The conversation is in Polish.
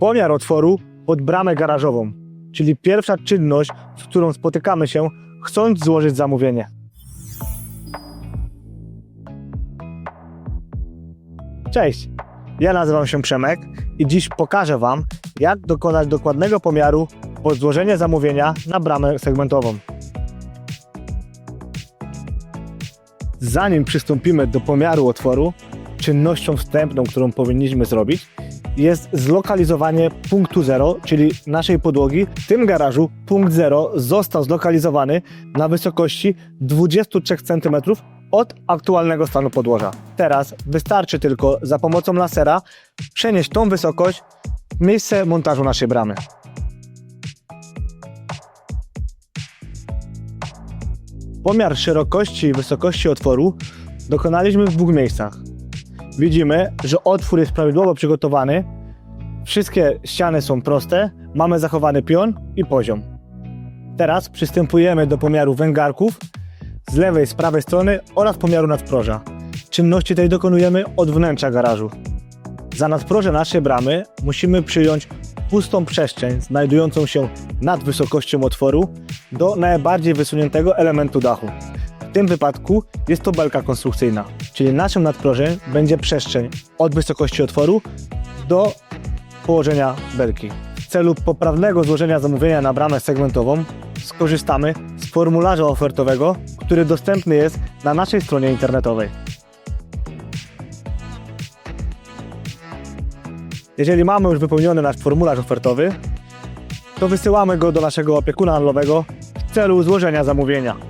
Pomiar otworu pod bramę garażową, czyli pierwsza czynność, z którą spotykamy się, chcąc złożyć zamówienie. Cześć, ja nazywam się Przemek i dziś pokażę Wam, jak dokonać dokładnego pomiaru pod złożenie zamówienia na bramę segmentową. Zanim przystąpimy do pomiaru otworu, czynnością wstępną, którą powinniśmy zrobić, jest zlokalizowanie punktu zero, czyli naszej podłogi. W tym garażu punkt zero został zlokalizowany na wysokości 23 cm od aktualnego stanu podłoża. Teraz wystarczy tylko za pomocą lasera przenieść tą wysokość w miejsce montażu naszej bramy. Pomiar szerokości i wysokości otworu dokonaliśmy w dwóch miejscach. Widzimy, że otwór jest prawidłowo przygotowany, wszystkie ściany są proste, mamy zachowany pion i poziom. Teraz przystępujemy do pomiaru węgarków z lewej, z prawej strony oraz pomiaru nadproża. Czynności tej dokonujemy od wnętrza garażu. Za nadproże naszej bramy musimy przyjąć pustą przestrzeń znajdującą się nad wysokością otworu do najbardziej wysuniętego elementu dachu. W tym wypadku jest to belka konstrukcyjna, czyli naszym nadprożem będzie przestrzeń od wysokości otworu do położenia belki. W celu poprawnego złożenia zamówienia na bramę segmentową skorzystamy z formularza ofertowego, który dostępny jest na naszej stronie internetowej. Jeżeli mamy już wypełniony nasz formularz ofertowy, to wysyłamy go do naszego opiekuna handlowego w celu złożenia zamówienia.